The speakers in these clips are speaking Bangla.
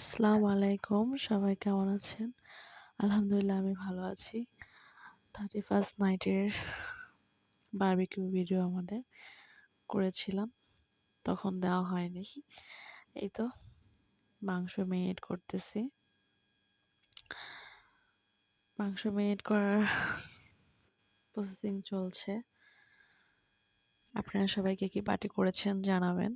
আসসালামু আলাইকুম, সবাই কেমন আছেন? আলহামদুলিল্লাহ, আমি ভালো আছি। থার্টি ফার্স্ট নাইটের বারবিকিউ ভিডিও আমাদের করেছিলাম, তখন দেওয়া হয়নি। এই তো, মাংস মেরিনেট করতেছি। মাংস মেরিনেট করার প্রসেসিং চলছে। আপনারা সবাইকে কি পার্টি করেছেন জানাবেন।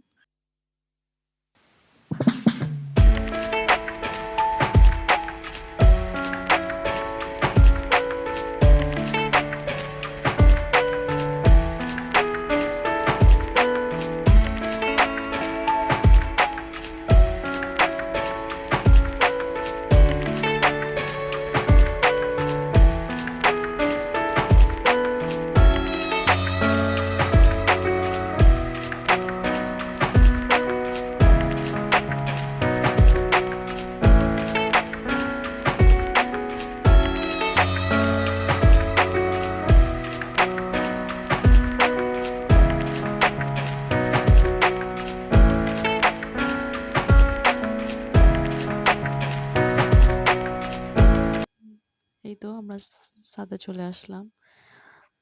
এই তো আমরা স- ছাদে চলে আসলাম।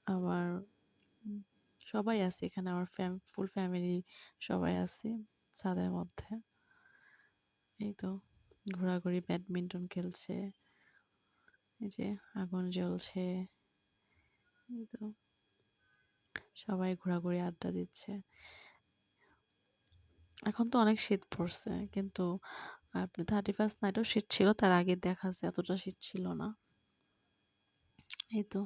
আবার সবাই আছে এখানে, আমার ফ্যাম ফুল ফ্যামিলি সবাই আছে ছাদের মধ্যে। এই তো ঘোরাঘুরি, ব্যাডমিন্টন খেলছে, এই যে আগুন জ্বলছে, এই তো সবাই ঘোরাঘুরি আড্ডা দিচ্ছে। এখন তো অনেক শীত পড়ছে, কিন্তু আপনি থার্টি ফার্স্ট নাইটেও শীত ছিল, তার আগে দেখা যাচ্ছে এতটা শীত ছিল না। এই তো